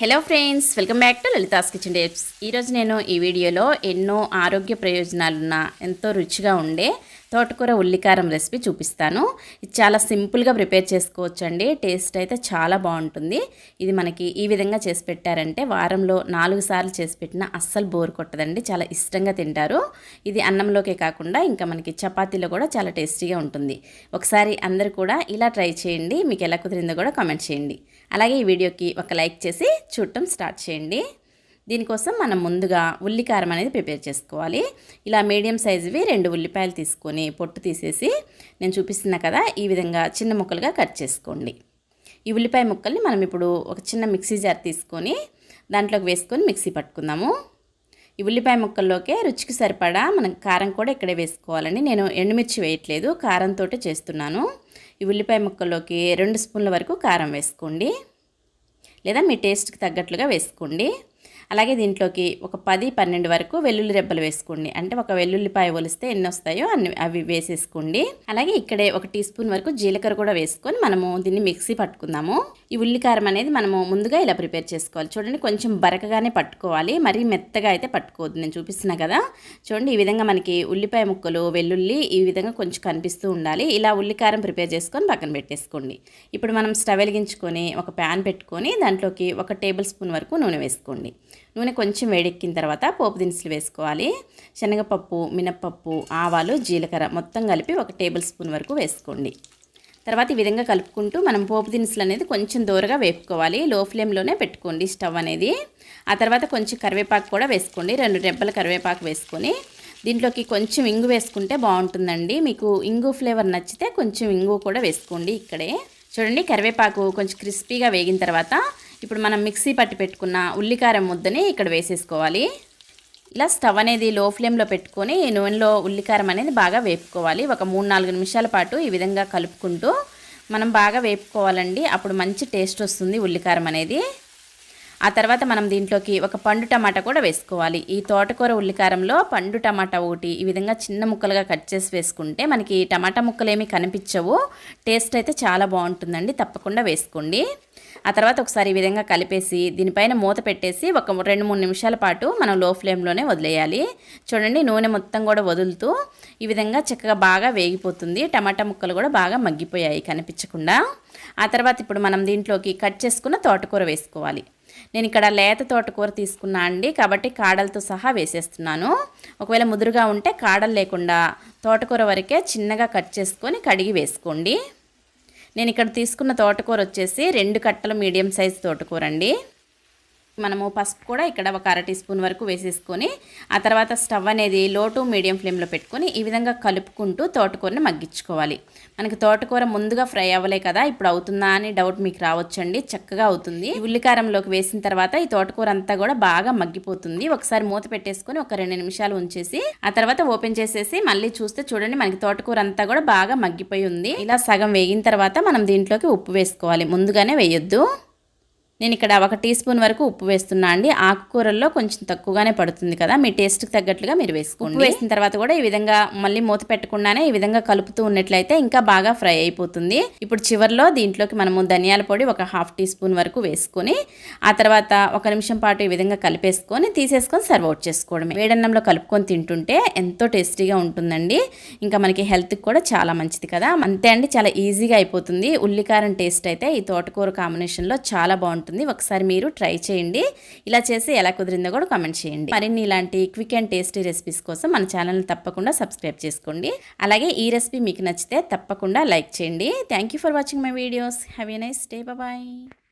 Hello friends welcome back to Lalitha's kitchen dates ఈరోజు నేను ఈ వీడియోలో ఎన్నో ఆరోగ్య ప్రయోజనాలున్న ఎంతో రుచిగా ఉండే తోటకూర ఉల్లికారం రెసిపీ చూపిస్తాను. ఇది చాలా సింపుల్గా ప్రిపేర్ చేసుకోవచ్చు అండి టేస్ట్ అయితే చాలా బాగుంటుంది. ఇది మనకి ఈ విధంగా చేసి పెట్టారంటే వారంలో నాలుగు సార్లు చేసి పెట్టినా అస్సలు బోర్ కొట్టదండి. చాలా ఇష్టంగా తింటారు. ఇది అన్నంలోకే కాకుండా ఇంకా మనకి చపాతీలో కూడా చాలా టేస్టీగా ఉంటుంది. ఒకసారి అందరు కూడా ఇలా ట్రై చేయండి. మీకు ఎలా కుదిరిందో కూడా కామెంట్ చేయండి. అలాగే ఈ వీడియోకి ఒక లైక్ చేసి చూడటం స్టార్ట్ చేయండి. దీనికోసం మనం ముందుగా ఉల్లికారం అనేది ప్రిపేర్ చేసుకోవాలి. ఇలా మీడియం సైజువి రెండు ఉల్లిపాయలు తీసుకొని పొట్టు తీసేసి నేను చూపిస్తున్నా కదా ఈ విధంగా చిన్న ముక్కలుగా కట్ చేసుకోండి. ఈ ఉల్లిపాయ ముక్కల్ని మనం ఇప్పుడు ఒక చిన్న మిక్సీ జార్ తీసుకొని దాంట్లోకి వేసుకొని మిక్సీ పట్టుకుందాము. ఈ ఉల్లిపాయ ముక్కల్లోకే రుచికి సరిపడా మనం కారం కూడా ఇక్కడే వేసుకోవాలండి. నేను ఎండుమిర్చి వేయట్లేదు కారంతో చేస్తున్నాను. ఈ ఉల్లిపాయ ముక్కల్లోకి రెండు స్పూన్ల వరకు కారం వేసుకోండి. లేదా మీ టేస్ట్కి తగ్గట్లుగా వేసుకోండి. అలాగే దీంట్లోకి ఒక పది పన్నెండు వరకు వెల్లుల్లి రెబ్బలు వేసుకోండి. అంటే ఒక వెల్లుల్లిపాయ ఒలిస్తే ఎన్ని వస్తాయో అన్ని అవి వేసేసుకోండి. అలాగే ఇక్కడే ఒక టీ స్పూన్ వరకు జీలకర్ర కూడా వేసుకొని మనము దీన్ని మిక్సీ పట్టుకుందాము. ఈ ఉల్లికారం అనేది మనము ముందుగా ఇలా ప్రిపేర్ చేసుకోవాలి. చూడండి కొంచెం బరకగానే పట్టుకోవాలి. మరీ మెత్తగా అయితే పట్టుకోవద్దు. నేను చూపిస్తున్నా కదా. చూడండి ఈ విధంగా మనకి ఉల్లిపాయ ముక్కలు వెల్లుల్లి ఈ విధంగా కొంచెం కనిపిస్తూ ఉండాలి. ఇలా ఉల్లికారం ప్రిపేర్ చేసుకొని పక్కన పెట్టేసుకోండి. ఇప్పుడు మనం స్టవ్ వెలిగించుకొని ఒక ప్యాన్ పెట్టుకొని దాంట్లోకి ఒక టేబుల్ స్పూన్ వరకు నూనె వేసుకోండి. నూనె కొంచెం వేడెక్కిన తర్వాత పోపు దినుసులు వేసుకోవాలి. శనగపప్పు మినప్పప్పు ఆవాలు జీలకర్ర మొత్తం కలిపి ఒక టేబుల్ స్పూన్ వరకు వేసుకోండి. తర్వాత ఈ విధంగా కలుపుకుంటూ మనం పోపు దినుసులు అనేది కొంచెం దూరగా వేపుకోవాలి. లో ఫ్లేమ్లోనే పెట్టుకోండి స్టవ్ అనేది. ఆ తర్వాత కొంచెం కరివేపాకు కూడా వేసుకోండి. రెండు రెబ్బల కరివేపాకు వేసుకొని దీంట్లోకి కొంచెం ఇంగు వేసుకుంటే బాగుంటుందండి. మీకు ఇంగు ఫ్లేవర్ నచ్చితే కొంచెం ఇంగు కూడా వేసుకోండి ఇక్కడే. చూడండి కరివేపాకు కొంచెం క్రిస్పీగా వేగిన తర్వాత ఇప్పుడు మనం మిక్సీ పట్టి పెట్టుకున్న ఉల్లికారం ముద్దని ఇక్కడ వేసేసుకోవాలి. ఇలా స్టవ్ అనేది లో ఫ్లేమ్లో పెట్టుకొని నూనెలో ఉల్లికారం అనేది బాగా వేపుకోవాలి. ఒక మూడు నాలుగు నిమిషాల పాటు ఈ విధంగా కలుపుకుంటూ మనం బాగా వేపుకోవాలండి. అప్పుడు మంచి టేస్ట్ వస్తుంది ఉల్లికారం అనేది. ఆ తర్వాత మనం దీంట్లోకి ఒక పండు టమాటా కూడా వేసుకోవాలి. ఈ తోటకూర ఉల్లికారంలో పండు టమాటా ఒకటి ఈ విధంగా చిన్న ముక్కలుగా కట్ చేసి వేసుకుంటే మనకి టమాటా ముక్కలు ఏమీ కనిపించవు. టేస్ట్ అయితే చాలా బాగుంటుందండి తప్పకుండా వేసుకోండి. ఆ తర్వాత ఒకసారి ఈ విధంగా కలిపేసి దీనిపైన మూత పెట్టేసి ఒక రెండు మూడు నిమిషాల పాటు మనం లో ఫ్లేమ్లోనే వదిలేయాలి. చూడండి నూనె మొత్తం కూడా వదులుతూ ఈ విధంగా చక్కగా బాగా వేగిపోతుంది. టమాటా ముక్కలు కూడా బాగా మగ్గిపోయాయి కనిపించకుండా. ఆ తర్వాత ఇప్పుడు మనం దీంట్లోకి కట్ చేసుకున్న తోటకూర వేసుకోవాలి. నేను ఇక్కడ లేత తోటకూర తీసుకున్నా అండి. కాబట్టి కాడలతో సహా వేసేస్తున్నాను. ఒకవేళ ముదురుగా ఉంటే కాడలు లేకుండా తోటకూర వరకే చిన్నగా కట్ చేసుకొని కడిగి వేసుకోండి. నేను ఇక్కడ తీసుకున్న తోటకూర వచ్చేసి రెండు కట్టలు మీడియం సైజ్ తోటకూర అండి. మనము పసుపు కూడా ఇక్కడ ఒక అర టీ స్పూన్ వరకు వేసేసుకొని ఆ తర్వాత స్టవ్ అనేది లో టు మీడియం ఫ్లేమ్లో పెట్టుకొని ఈ విధంగా కలుపుకుంటూ తోటకూరని మగ్గించుకోవాలి. మనకి తోటకూర ముందుగా ఫ్రై అవ్వలే కదా ఇప్పుడు అవుతుందా అని డౌట్ మీకు రావచ్చండి చక్కగా అవుతుంది. ఉల్లికారంలోకి వేసిన తర్వాత ఈ తోటకూర అంతా కూడా బాగా మగ్గిపోతుంది. ఒకసారి మూత పెట్టేసుకొని ఒక రెండు నిమిషాలు ఉంచేసి ఆ తర్వాత ఓపెన్ చేసేసి మళ్ళీ చూస్తే చూడండి మనకి తోటకూర అంతా కూడా బాగా మగ్గిపోయి ఉంది. ఇలా సగం వేగిన తర్వాత మనం దీంట్లోకి ఉప్పు వేసుకోవాలి. ముందుగానే వేయొద్దు. నేను ఇక్కడ ఒక టీ స్పూన్ వరకు ఉప్పు వేస్తున్నా అండి. ఆకుకూరల్లో కొంచెం తక్కువగానే పడుతుంది కదా. మీ టేస్ట్కి తగ్గట్లుగా మీరు వేసుకోండి. వేసిన తర్వాత కూడా ఈ విధంగా మళ్ళీ మూత పెట్టకుండానే ఈ విధంగా కలుపుతూ ఉన్నట్లయితే ఇంకా బాగా ఫ్రై అయిపోతుంది. ఇప్పుడు చివరిలో దీంట్లోకి మనము ధనియాల పొడి ఒక హాఫ్ టీ స్పూన్ వరకు వేసుకొని ఆ తర్వాత ఒక నిమిషం పాటు ఈ విధంగా కలిపేసుకొని తీసేసుకొని సర్వ్ అవుట్ చేసుకోవడమే. వేడన్నంలో కలుపుకొని తింటుంటే ఎంతో టేస్టీగా ఉంటుందండి. ఇంకా మనకి హెల్త్కి కూడా చాలా మంచిది కదా. అంతే అండి చాలా ఈజీగా అయిపోతుంది. ఉల్లికారం టేస్ట్ అయితే ఈ తోటకూర కాంబినేషన్లో చాలా బాగుంటుంది. ఉంటుంది ఒకసారి మీరు ట్రై చేయండి. ఇలా చేసి ఎలా కుదిరిందో కూడా కామెంట్ చేయండి. మరిన్ని ఇలాంటి క్విక్ అండ్ టేస్టీ రెసిపీస్ కోసం మన ఛానల్ని తప్పకుండా సబ్స్క్రైబ్ చేసుకోండి. అలాగే ఈ రెసిపీ మీకు నచ్చితే తప్పకుండా లైక్ చేయండి. Thank for watching my videos have a nice day bye